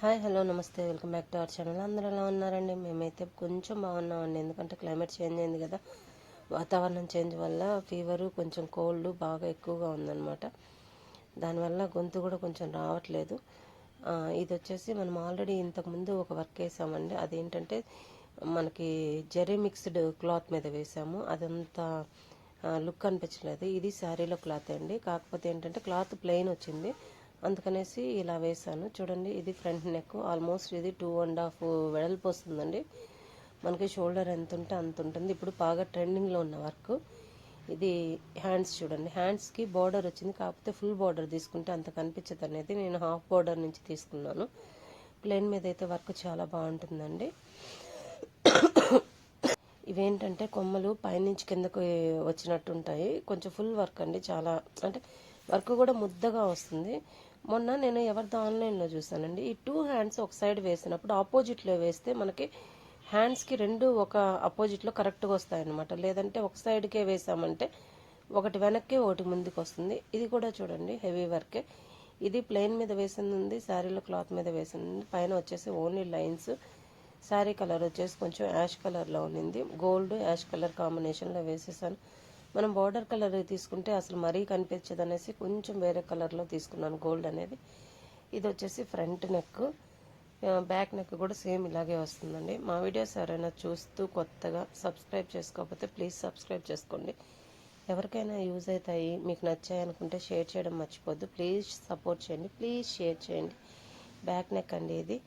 Hi hello నమస్తే. Welcome back to our channel. అందరూ ఎలా ఉన్నారండి? మేమైతే కొంచెం బాగున్నామండి. ఎందుకంటే క్లైమేట్ చేంజ్ అయింది కదా. వాతావరణం చేంజ్ వల్ల ఫీవరు కొంచెం కోల్డ్ బాగా ఎక్కువగా ఉందన్నమాట. దానివల్ల గొంతు కూడా కొంచెం రావట్లేదు. ఇది వచ్చేసి మనం ఆల్రెడీ ఇంతకుముందు ఒక వర్క్ వేసామండి. అదేంటంటే మనకి జెరీ మిక్స్డ్ క్లాత్ మీద వేసాము. అదంతా లుక్ అనిపించలేదు. ఇది శారీలో క్లాత్ అండి. కాకపోతే ఏంటంటే క్లాత్ ప్లెయిన్ వచ్చింది. అందుకనేసి ఇలా వేసాను చూడండి ఇది ఫ్రంట్ నెక్. ఆల్మోస్ట్ ఇది టూ అండ్ హాఫ్ వెడల్పు వస్తుందండి. మనకి షోల్డర్ ఎంత ఉంటే అంత ఉంటుంది. ఇప్పుడు బాగా ట్రెండింగ్లో ఉన్న వర్క్. ఇది హ్యాండ్స్ చూడండి. హ్యాండ్స్కి బార్డర్ వచ్చింది. కాకపోతే ఫుల్ బార్డర్ తీసుకుంటే అంత కనిపించదు అనేది నేను హాఫ్ బార్డర్ నుంచి తీసుకున్నాను. ప్లెయిన్ మీద అయితే వర్క్ చాలా బాగుంటుందండి. ఇవేంటంటే కొమ్మలు పైనుంచి కిందకు వచ్చినట్టు ఉంటాయి. కొంచెం ఫుల్ వర్క్ అండి. చాలా అంటే వర్క్ కూడా ముద్దగా వస్తుంది. మొన్న నేను ఎవరిదో ఆన్లైన్లో చూసానండి ఈ టూ హ్యాండ్స్ ఒక సైడ్ వేసినప్పుడు ఆపోజిట్లో వేస్తే మనకి హ్యాండ్స్కి రెండు ఒక అపోజిట్లో కరెక్ట్గా వస్తాయన్నమాట. లేదంటే ఒక సైడ్కే వేసామంటే ఒకటి వెనక్కి ఒకటి ముందుకు వస్తుంది. ఇది కూడా చూడండి హెవీ వర్కే ఇది ప్లెయిన్ మీద వేసింది ఉంది శారీలో క్లాత్ మీద వేసింది. ఉంది పైన వచ్చేసి ఓన్లీ లైన్స్ శారీ కలర్ వచ్చేసి కొంచెం యాష్ కలర్లో ఉన్నింది. గోల్డ్ యాష్ కలర్ కాంబినేషన్లో వేసేసాను. మనం బార్డర్ కలర్ తీసుకుంటే అసలు మరీ కనిపించదు అనేసి కొంచెం వేరే కలర్లో తీసుకున్నాను. గోల్డ్ అనేది. ఇది వచ్చేసి ఫ్రంట్ నెక్ బ్యాక్ నెక్ కూడా సేమ్ ఇలాగే వస్తుందండి. మా వీడియోస్ ఎవరైనా చూస్తూ కొత్తగా సబ్స్క్రైబ్ చేసుకోకపోతే ప్లీజ్ సబ్స్క్రైబ్ చేసుకోండి. ఎవరికైనా యూజ్ అవుతాయి మీకు నచ్చాయి అనుకుంటే షేర్ చేయడం మర్చిపోద్దు ప్లీజ్ సపోర్ట్ చేయండి. ప్లీజ్ షేర్ చేయండి. బ్యాక్ నెక్ అండి ఇది.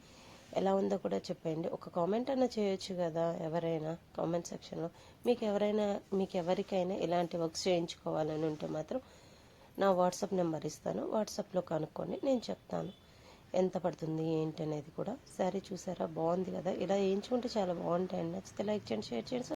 ఎలా ఉందో కూడా చెప్పండి ఒక కామెంట్ అన్న చేయొచ్చు కదా ఎవరైనా కామెంట్ సెక్షన్లో మీకు ఎవరైనా మీకు ఎవరికైనా ఇలాంటి వర్క్స్ చేయించుకోవాలని ఉంటే మాత్రం నా వాట్సాప్ నెంబర్ ఇస్తాను. వాట్సాప్లో కనుక్కొని నేను చెప్తాను. ఎంత పడుతుంది ఏంటి అనేది కూడా. శారీ చూసారా? బాగుంది కదా. ఇలా వేయించుకుంటే చాలా బాగుంటాయండి. నచ్చితే లైక్ చేయండి షేర్ చేయండి